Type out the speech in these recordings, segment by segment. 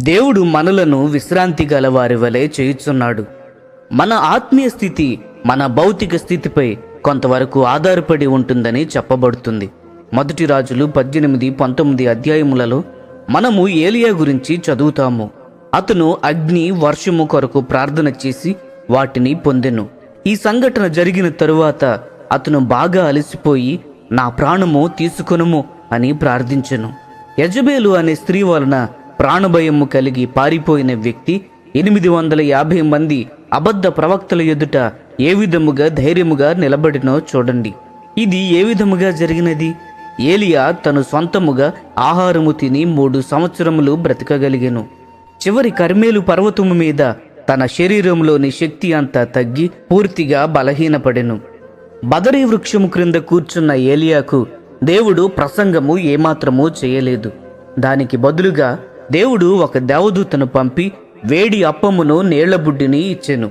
దేవుడు మనలను విశ్రాంతి గల వారి వలె చేయుచున్నాడు. మన ఆత్మీయ స్థితి మన భౌతిక స్థితిపై కొంతవరకు ఆధారపడి ఉంటుందని చెప్పబడుతుంది. మొదటి రాజులు పద్దెనిమిది పంతొమ్మిది అధ్యాయములలో మనము ఏలియా గురించి చదువుతాము. అతను అగ్ని వర్షము కొరకు ప్రార్థన చేసి వాటిని పొందెను. ఈ సంఘటన జరిగిన తరువాత అతను బాగా అలసిపోయి నా ప్రాణము తీసుకొనుము అని ప్రార్థించెను. యజబేలు అనే స్త్రీ వలన ప్రాణభయము కలిగి పారిపోయిన వ్యక్తి ఎనిమిది వందల యాభై మంది అబద్ధ ప్రవక్తల ఎదుట ఏ విధముగా ధైర్యముగా నిలబడినో చూడండి. ఇది ఏ విధముగా జరిగినది? ఏలియా తను సొంతముగా ఆహారము తిని మూడు సంవత్సరములు బ్రతకగలిగాను. చివరి కర్మేలు పర్వతము మీద తన శరీరంలోని శక్తి అంతా తగ్గి పూర్తిగా బలహీనపడెను. బదరీ వృక్షము క్రింద కూర్చున్న ఏలియాకు దేవుడు ప్రసంగము ఏమాత్రమూ చేయలేదు. దానికి బదులుగా దేవుడు ఒక దేవదూతను పంపి వేడి అప్పమును నీళ్ళబుడ్డిని ఇచ్చెను.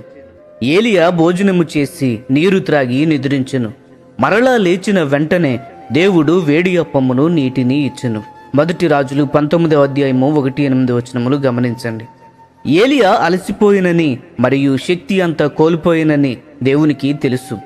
ఏలియా భోజనము చేసి నీరు త్రాగి నిద్రించెను. మరలా లేచిన వెంటనే దేవుడు వేడి అప్పమును నీటిని ఇచ్చెను. మొదటి రాజులు పంతొమ్మిదవ అధ్యాయము ఒకటి ఎనిమిది వచనములు గమనించండి. ఏలియా అలసిపోయినని మరియు శక్తి అంతా కోల్పోయినని దేవునికి తెలుసు.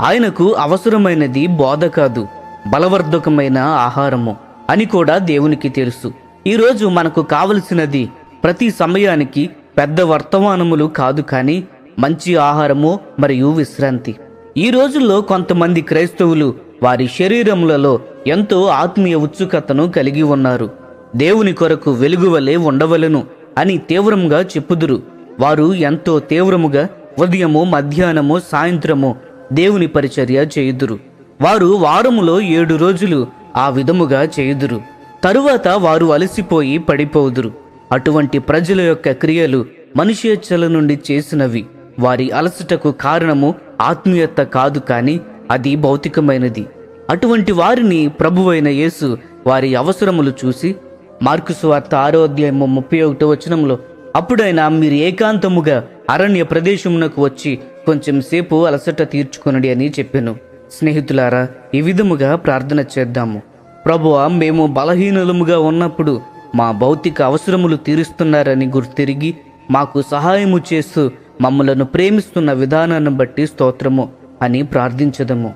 ఆయనకు అవసరమైనది బోధ కాదు బలవర్ధకమైన ఆహారము అని కూడా దేవునికి తెలుసు. ఈరోజు మనకు కావలసినది ప్రతి సమయానికి పెద్ద వర్తమానములు కాదు కానీ మంచి ఆహారము మరియు విశ్రాంతి. ఈ రోజుల్లో కొంతమంది క్రైస్తవులు వారి శరీరములలో ఎంతో ఆత్మీయ ఉత్సుకతను కలిగి ఉన్నారు. దేవుని కొరకు వెలుగువలే ఉండవలను అని తీవ్రంగా చెప్పుదురు. వారు ఎంతో తీవ్రముగా ఉదయము మధ్యాహ్నము సాయంత్రము దేవుని పరిచర్య చేయుదురు. వారు వారములో ఏడు రోజులు ఆ విధముగా చేయుదురు. తరువాత వారు అలసిపోయి పడిపోదురు. అటువంటి ప్రజల యొక్క క్రియలు మనుష్యచ్చల నుండి చేసినవి. వారి అలసటకు కారణము ఆత్మీయత కాదు కానీ అది భౌతికమైనది. అటువంటి వారిని ప్రభువైన యేసు వారి అవసరములు చూసి మార్కుసు వార్త ఆరో అధ్యాయము ముప్పై ఒకటో వచనంలో అప్పుడైనా మీరు ఏకాంతముగా అరణ్య ప్రదేశమునకు వచ్చి కొంచెం సేపు అలసట తీర్చుకొనడి అని చెప్పాను. స్నేహితులారా ఈ విధముగా ప్రార్థన చేద్దాము. ప్రభువా మేము బలహీనులముగా ఉన్నప్పుడు మా భౌతిక అవసరములు తీరుస్తున్నారని గుర్తిరిగి మాకు సహాయము చేస్తూ మమ్మలను ప్రేమిస్తున్న విధానాన్ని బట్టి స్తోత్రము అని ప్రార్థించదము.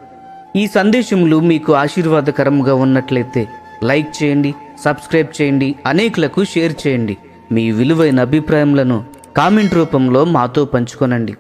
ఈ సందేశములు మీకు ఆశీర్వాదకరముగా ఉన్నట్లయితే లైక్ చేయండి సబ్స్క్రైబ్ చేయండి అనేకులకు షేర్ చేయండి. మీ విలువైన అభిప్రాయములను కామెంట్ రూపంలో మాతో పంచుకొనండి.